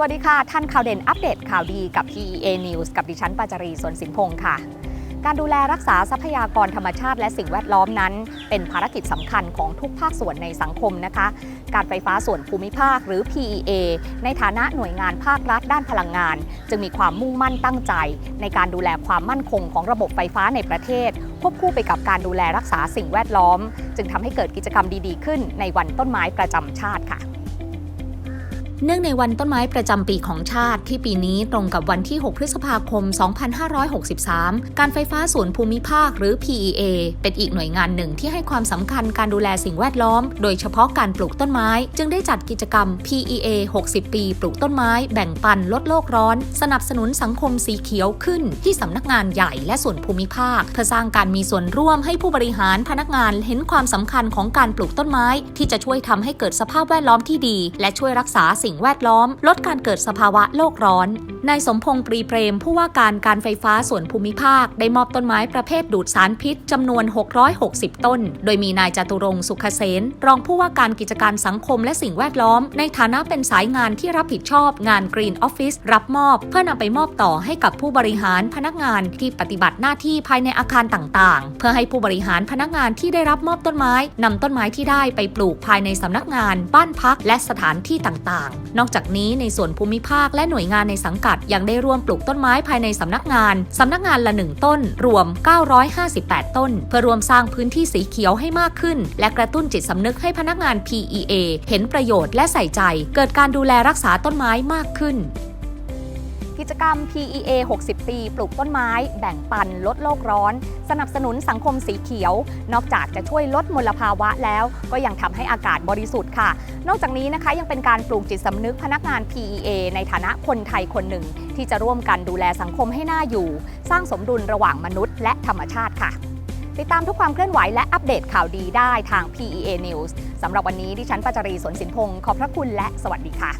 วัสดีค่ะ ท่านข่าวเด่นอัปเดตข่าวดีกับ PEA News กับดิฉันปาจารีสวนสินพงศ์ค่ะ การดูแลรักษาทรัพยากรธรรมชาติและสิ่งแวดล้อมนั้น เป็นภารกิจสำคัญของทุกภาคส่วนในสังคมนะคะ การไฟฟ้าส่วนภูมิภาคหรือ PEA ในฐานะหน่วยงานภาครัฐด้านพลังงาน จึงมีความมุ่งมั่นตั้งใจ ในการดูแลความมั่นคงของระบบไฟฟ้าในประเทศ ควบคู่ไปกับการดูแลรักษาสิ่งแวดล้อม จึงทำให้เกิดกิจกรรมดีๆ ขึ้นในวันต้นไม้ประจำชาติค่ะ เนื่องในวันต้นไม้ประจำปีของชาติที่ปีนี้ตรงกับวันที่ 6 พฤษภาคม 2563 การไฟฟ้าส่วนภูมิภาคหรือ PEA เป็นอีกหน่วยงานหนึ่งที่ให้ความสำคัญการดูแลสิ่งแวดล้อม โดยเฉพาะการปลูกต้นไม้ จึงได้จัดกิจกรรม PEA 60 ปีปลูกต้นไม้ แบ่งปันลดโลกร้อน สนับสนุนสังคมสีเขียวขึ้น ที่สำนักงานใหญ่และส่วนภูมิภาค เพื่อสร้างการมีส่วนร่วมให้ผู้บริหารพนักงานเห็นความสำคัญของการปลูกต้นไม้ ที่จะช่วยทำให้เกิดสภาพแวดล้อมที่ดี และช่วยรักษาสิ่งแวดล้อม ลดการเกิดสภาวะโลกร้อนนายสมพงษ์ปรีเปรม ผู้ว่าการการไฟฟ้าส่วนภูมิภาค ได้มอบต้นไม้ประเภทดูดสารพิษจำนวน 660 ต้น โดยมีนายจตุรงสุขเสนรองผู้ว่าการกิจการสังคมและสิ่งแวดล้อม ในฐานะเป็นสายงานที่รับผิดชอบงาน Green Office รับมอบ เพื่อนำไปมอบต่อให้กับผู้บริหารพนักงานที่ปฏิบัติหน้าที่ภายในอาคารต่างๆ เพื่อให้ผู้บริหารพนักงานที่ได้รับมอบต้นไม้นำต้นไม้ที่ได้ไปปลูกภายในสำนักงาน บ้านพัก และสถานที่ต่างๆ นอกจากนี้ในส่วนภูมิภาคและหน่วยงานในสังกัดยังได้ร่วมปลูกต้นไม้ภายในสำนักงาน สำนักงานละหนึ่งต้น รวม 958 ต้น เพื่อรวมสร้างพื้นที่สีเขียวให้มากขึ้น และกระตุ้นจิตสำนึกให้พนักงาน PEA เห็นประโยชน์และใส่ใจ เกิดการดูแลรักษาต้นไม้มากขึ้น กิจกรรม PEA 60 ปี ปลูกต้นไม้ แบ่งปัน ลดโลกร้อน สนับสนุนสังคมสีเขียว นอกจากจะช่วยลดมลภาวะแล้ว ก็ยังทำให้อากาศบริสุทธิ์ค่ะ นอกจากนี้นะคะยังเป็นการปลูกจิตสำนึกพนักงาน PEA ในฐานะคนไทยคนหนึ่ง ที่จะร่วมกันดูแลสังคมให้น่าอยู่ สร้างสมดุลระหว่างมนุษย์ และธรรมชาติค่ะ ติดตามทุกความเคลื่อนไหวและอัปเดตข่าวดีได้ทาง PEA News สำหรับวันนี้ดิฉันปัจจรีสนสินพงศ์ขอบพระคุณและสวัสดีค่ะ